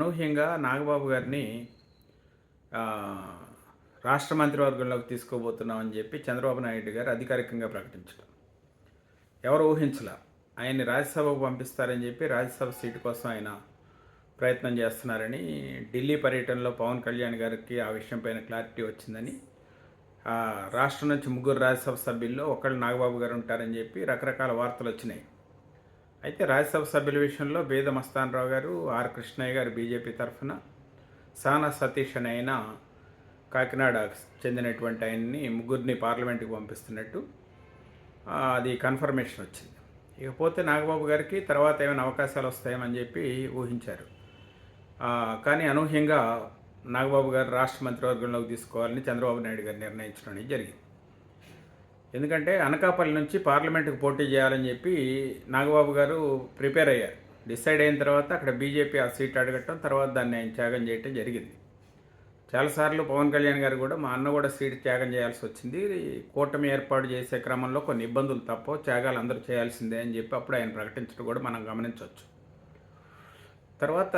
అనూహ్యంగా నాగబాబు గారిని రాష్ట్ర మంత్రివర్గంలోకి తీసుకోబోతున్నామని చెప్పి చంద్రబాబు నాయుడు గారు అధికారికంగా ప్రకటించడం. ఎవరు ఊహించలా? ఆయన్ని రాజ్యసభకు పంపిస్తారని చెప్పి రాజ్యసభ సీటు కోసం ఆయన ప్రయత్నం చేస్తున్నారని ఢిల్లీ పర్యటనలో పవన్ కళ్యాణ్ గారికి ఆ విషయం పైన క్లారిటీ వచ్చిందని రాష్ట్రం నుంచి ముగ్గురు రాజ్యసభ సభ్యుల్లో ఒకళ్ళు నాగబాబు గారు ఉంటారని చెప్పి రకరకాల వార్తలు వచ్చినాయి. అయితే రాజ్యసభ సభ్యుల విషయంలో బేద మస్తానరావు గారు ఆర్ కృష్ణయ్య గారు బీజేపీ తరఫున సానా సతీష్ అనే ఆయన కాకినాడ చెందినటువంటి ఆయన్ని ముగ్గురిని పార్లమెంట్కి పంపిస్తున్నట్టు అది కన్ఫర్మేషన్ వచ్చింది. ఇకపోతే నాగబాబు గారికి తర్వాత ఏమైనా అవకాశాలు వస్తాయని చెప్పి ఊహించారు. కానీ అనూహ్యంగా నాగబాబు గారు రాష్ట్ర మంత్రివర్గంలోకి తీసుకోవాలని చంద్రబాబు నాయుడు గారు నిర్ణయించడం అనేది జరిగింది. ఎందుకంటే అనకాపల్లి నుంచి పార్లమెంటుకు పోటీ చేయాలని చెప్పి నాగబాబు గారు ప్రిపేర్ అయ్యారు. డిసైడ్ అయిన తర్వాత అక్కడ బీజేపీ ఆ సీట్ అడగటం తర్వాత దాన్ని ఆయన త్యాగం చేయటం జరిగింది. చాలాసార్లు పవన్ కళ్యాణ్ గారు కూడా మా అన్న కూడా సీట్ త్యాగం చేయాల్సి వచ్చింది. కూటమి ఏర్పాటు చేసే క్రమంలో కొన్ని ఇబ్బందులు తప్ప త్యాగాలు అందరూ చేయాల్సిందే అని చెప్పి అప్పుడు ఆయన ప్రకటించడం కూడా మనం గమనించవచ్చు. తర్వాత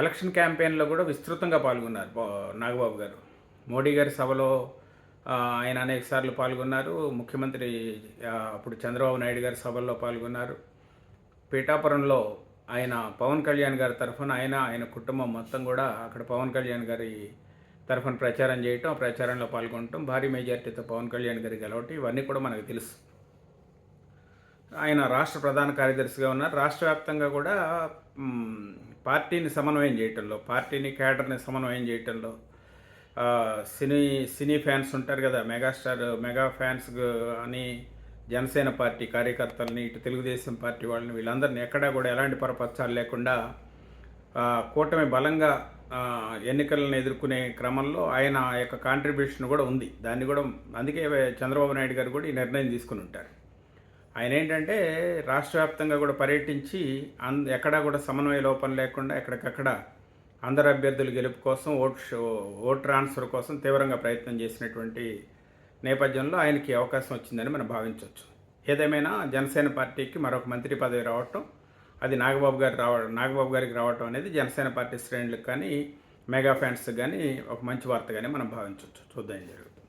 ఎలక్షన్ క్యాంపెయిన్లో కూడా విస్తృతంగా పాల్గొన్నారు నాగబాబు గారు. మోడీ గారి సభలో ఆయన అనేకసార్లు పాల్గొన్నారు. ముఖ్యమంత్రి అప్పుడు చంద్రబాబు నాయుడు గారి సభల్లో పాల్గొన్నారు. పీఠాపురంలో ఆయన పవన్ కళ్యాణ్ గారి తరఫున ఆయన ఆయన కుటుంబం మొత్తం కూడా అక్కడ పవన్ కళ్యాణ్ గారి తరఫున ప్రచారం చేయటం ఆ ప్రచారంలో పాల్గొనటం భారీ మెజార్టీతో పవన్ కళ్యాణ్ గారి గెలవటం ఇవన్నీ కూడా మనకు తెలుసు. ఆయన రాష్ట్ర ప్రధాన కార్యదర్శిగా ఉన్నారు. రాష్ట్ర వ్యాప్తంగా కూడా పార్టీని సమన్వయం చేయటంలో పార్టీని క్యాడర్ని సమన్వయం చేయటంలో సినీ సినీ ఫ్యాన్స్ ఉంటారు కదా మెగాస్టార్ మెగా ఫ్యాన్స్ అని జనసేన పార్టీ కార్యకర్తలని ఇటు తెలుగుదేశం పార్టీ వాళ్ళని వీళ్ళందరినీ ఎక్కడా కూడా ఎలాంటి పరపచ్చాలు లేకుండా కూటమి బలంగా ఎన్నికలను ఎదుర్కొనే క్రమంలో ఆయన యొక్క కాంట్రిబ్యూషన్ కూడా ఉంది. దాన్ని కూడా అందుకే చంద్రబాబు నాయుడు గారు కూడా ఈ నిర్ణయం తీసుకుని ఉంటారు. ఆయన ఏంటంటే రాష్ట్ర వ్యాప్తంగా కూడా పర్యటించి అన్ ఎక్కడా కూడా సమన్వయ లోపం లేకుండా ఎక్కడికక్కడ అందరు అభ్యర్థుల గెలుపు కోసం ఓట్ షో- ఓట్ ట్రాన్స్ఫర్ కోసం తీవ్రంగా ప్రయత్నం చేసినటువంటి నేపథ్యంలో ఆయనకి అవకాశం వచ్చిందని మనం భావించవచ్చు. ఏదేమైనా జనసేన పార్టీకి మరొక మంత్రి పదవి రావటం అది నాగబాబు గారు రావడం నాగబాబు గారికి రావటం అనేది జనసేన పార్టీ శ్రేణులకు కానీ మెగా ఫ్యాన్స్ కానీ ఒక మంచి వార్త కానీ మనం భావించవచ్చు. చూద్దాం జరుగుతుంది.